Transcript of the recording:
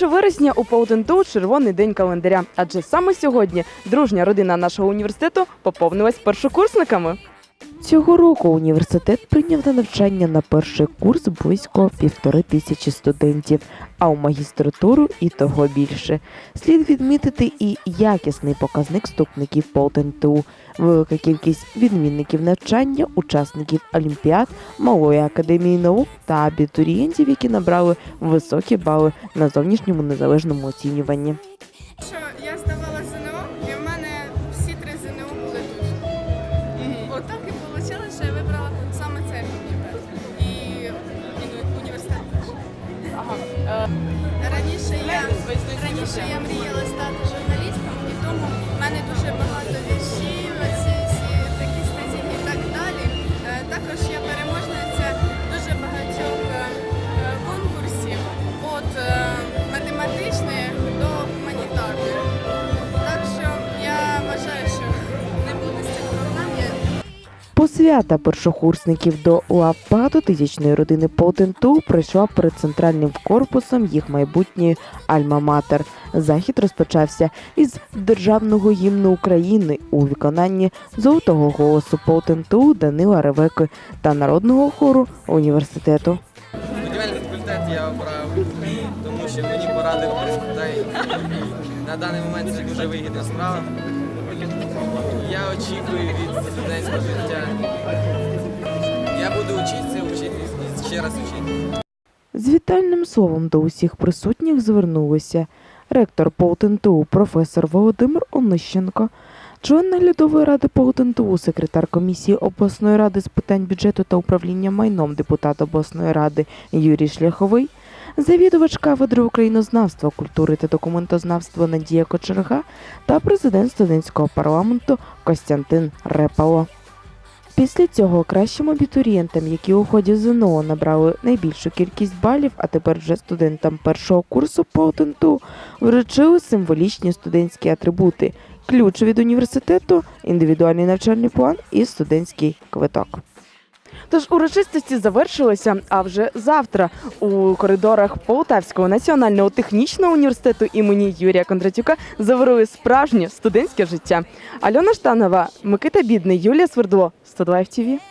1 вересня у Паутенту червоний день календаря, адже саме сьогодні дружня родина нашого університету поповнилась першокурсниками. Цього року університет прийняв на навчання на перший курс близько півтори тисячі студентів, а у магістратуру і того більше. Слід відмітити і якісний показник вступників ПолтНТУ, велика кількість відмінників навчання, учасників олімпіад, малої академії наук та абітурієнтів, які набрали високі бали на зовнішньому незалежному оцінюванні. Раніше я мріяла стати журналістом, і тому в мене дуже багато Посвята першокурсників до лав багатотисячної родини Полтенту пройшла перед центральним корпусом їх майбутньої Альма-Матер. Захід розпочався із державного гімну України у виконанні золотого голосу Полтенту Данила Ревеки та народного хору університету. Будівельний факультет я обрав, тому що мені порадив на даний момент це дуже вигідна справа. Я очікую від студентського життя. Я буду вчитися, вчитися і ще раз вчитися. З вітальним словом до усіх присутніх звернулися ректор ПолтНТУ професор Володимир Онищенко, член наглядової ради ПолтНТУ, секретар комісії обласної ради з питань бюджету та управління майном депутат обласної ради Юрій Шляховий, завідувач кафедри українознавства, культури та документознавства Надія Кочерга та президент студентського парламенту Костянтин Репало. Після цього кращим абітурієнтам, які у ході ЗНО набрали найбільшу кількість балів, а тепер вже студентам першого курсу по вручили символічні студентські атрибути: ключ від університету, індивідуальний навчальний план і студентський квиток. Тож урочистості завершилися. А вже завтра у коридорах Полтавського національного технічного університету імені Юрія Кондратюка заварили справжнє студентське життя. Альона Штанова, Микита Бідний, Юлія Свердло, 102 ТВ.